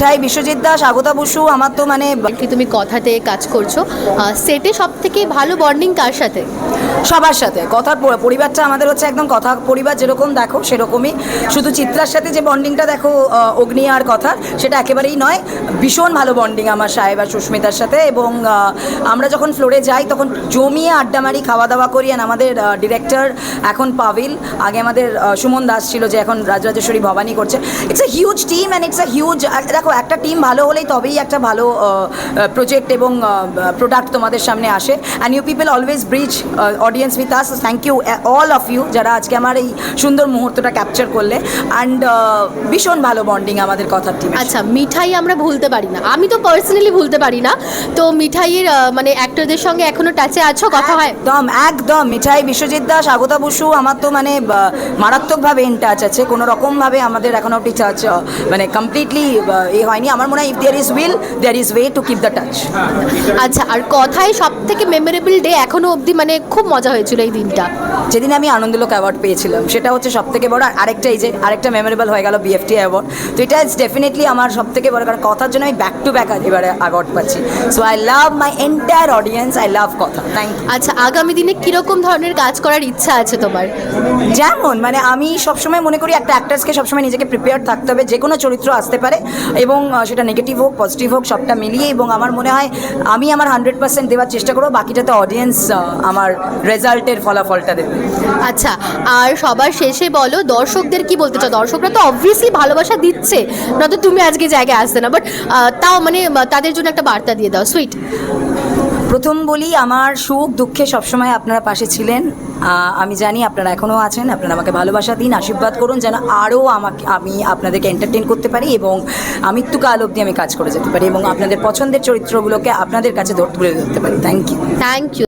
মিঠাই বিশ্বজিৎ দাস, আগতা বসু, আমার তো মানে তুমি কথাতে কাজ করছ? সেটে সব থেকে ভালো বন্ডিং কার সাথে? সবার সাথে। কথার পরিবারটা আমাদের হচ্ছে একদম কথা, পরিবার যেরকম দেখো, সেরকমই। শুধু চিত্রার সাথে যে বন্ডিংটা দেখো অগ্নি আর কথা, সেটা একেবারেই নয়। ভীষণ ভালো বন্ডিং আমার সাহেব আর সুস্মিতার সাথে এবং আমরা যখন ফ্লোরে যাই, তখন জমিয়ে আড্ডা মারি খাওয়া দাওয়া করি। আর আমাদের ডিরেক্টর এখন পাভিল। আগে আমাদের সুমন দাস ছিল যে এখন রাজরাজেশ্বরী ভবানী করছে। It's a huge team and it's a huge দেখো, একটা টিম ভালো হলেই তবেই একটা ভালো প্রজেক্ট এবং প্রোডাক্ট তোমাদের সামনে আসে। And you people always bridge audience with us thank you all of you যারা আজকে আমার এই সুন্দর মুহূর্তটা ক্যাপচার করলে। অ্যান্ড ভীষণ ভালো বন্ডিং আমাদের কথার টিম আচ্ছা মিঠাই আমরা ভুলতে পারি না। আমি তো পার্সোনালি ভুলতে পারি না। তো মিঠাইয়ের মানে অ্যাক্টরদের সঙ্গে এখনও টাচে আছো? কথা হয়। একদম একদম। মিঠাই বিশ্বজিৎ দাস স্বাগতা বসু আমার তো মানে মারাত্মকভাবে ইন টাচ আছে। কোনো রকমভাবে আমাদের এখন অব্দি টাচ মানে কমপ্লিটলি এ হয়নি। আমার মনে হয় if there is will there is way to keep the touch আচ্ছা আর কথায় সব থেকে মেমোরেবল ডে এখনও অবধি মানে খুব মজা হয়েছিল এই দিনটা। যেদিন আমি আনন্দলোক অ্যাওয়ার্ড পেয়েছিলাম সেটা হচ্ছে সব থেকে বড় আর আরেকটা এই যে আরেকটা মেমোরেবল হয়ে গেল বিএফটি অ্যাওয়ার্ড তো এটা ইজ ডেফিনেটলি আমার সব থেকে বড় কারণ কথার জন্য আমি ব্যাক টু ব্যাক এবারে অ্যাওয়ার্ড পাচ্ছি। So I love my entire audience I love কথা। থ্যাংক ইউ আচ্ছা আগামী দিনে কীরকম ধরনের কাজ করার ইচ্ছা আছে তোমার? যেমন মানে আমি সবসময় মনে করি একটা অ্যাক্টার্সকে সবসময় নিজেকে প্রিপেয়ার থাকতে হবে যে কোনো চরিত্র আসতে পারে এবং সেটা নেগেটিভ হোক পজিটিভ হোক সবটা মিলিয়ে এবং আমার মনে হয় আমি আমার হান্ড্রেড পার্সেন্ট দেওয়ার চেষ্টা করব বাকিটাতে অডিয়েন্স আমার রেজাল্টের ফলাফলটা দেবে আচ্ছা আর সবার শেষে বলো দর্শকদের কি বলতে চাও? দর্শকরা তো অবভিয়াসলি ভালোবাসা দিচ্ছে। নয়তো তুমি আজকে জায়গায় আসতে না বাট তাও মানে তাদের জন্য একটা বার্তা দিয়ে দাও সুইট প্রথম বলি আমার সুখ দুঃখে সবসময় আপনারা পাশে ছিলেন। আমি জানি আপনারা এখনও আছেন আপনারা আমাকে ভালোবাসা দিন আশীর্বাদ করুন যেন আরও আমাকে আমি আপনাদেরকে এন্টারটেন করতে পারি এবং আমৃত্যুকাল অবধি আমি কাজ করে যেতে পারি এবং আপনাদের পছন্দের চরিত্রগুলোকে আপনাদের কাছে ধরে তুলে ধরতে পারি। Thank you thank you